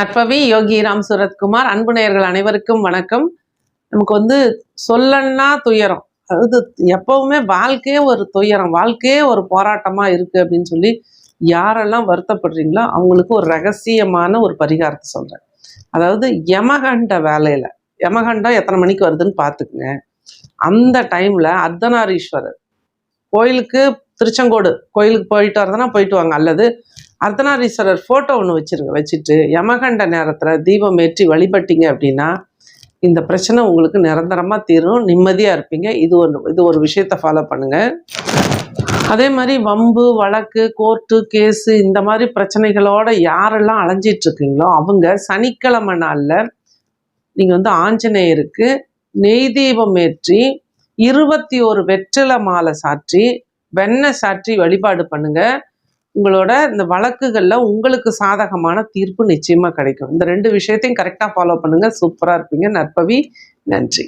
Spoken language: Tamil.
நட்பவி யோகி ராம் சுரத்குமார் அன்பு நேயர்கள் அனைவருக்கும் வணக்கம். நமக்கு வந்து சொல்லன்னா துயரம். அதாவது எப்பவுமே வாழ்க்கையே ஒரு துயரம் வாழ்க்கையே ஒரு போராட்டமா இருக்கு அப்படின்னு சொல்லி யாரெல்லாம் வருத்தப்படுறீங்களோ அவங்களுக்கு ஒரு ரகசியமான ஒரு பரிகாரத்தை சொல்றேன். அதாவது யமகண்ட வேலையில யமகண்டம் எத்தனை மணிக்கு வருதுன்னு பார்த்துக்குங்க. அந்த டைம்ல அர்த்தநாரீஸ்வரர் கோயிலுக்கு திருச்செங்கோடு கோயிலுக்கு போயிட்டு வரதுன்னா போயிட்டு வாங்க. அல்லது அர்த்தநாரீஸ்வரர் ஃபோட்டோ ஒன்று வச்சிருங்க வச்சுட்டு யமகண்ட நேரத்தில் தீபம் ஏற்றி வழிபட்டீங்க அப்படின்னா இந்த பிரச்சனை உங்களுக்கு நிரந்தரமாக தீரும். நிம்மதியாக இருப்பீங்க. இது ஒரு இது ஒரு விஷயத்தை ஃபாலோ பண்ணுங்கள் அதே மாதிரி வம்பு வழக்கு கோர்ட்டு கேஸு இந்த மாதிரி பிரச்சனைகளோட யாரெல்லாம் அலைஞ்சிட்ருக்கீங்களோ அவங்க சனிக்கிழமை நாளில் நீங்கள் வந்து ஆஞ்சநேயருக்கு நெய் தீபம் ஏற்றி இருபத்தி ஒரு வெற்றிலை மாலை சாற்றி வெண்ணெய் சாற்றி வழிபாடு பண்ணுங்கள் உங்களோட இந்த வழக்குகளில் உங்களுக்கு சாதகமான தீர்ப்பு நிச்சயமாக கிடைக்கும். இந்த ரெண்டு விஷயத்தையும் கரெக்டாக ஃபாலோ பண்ணுங்கள் சூப்பராக இருப்பீங்க. நற்பவி நன்றி.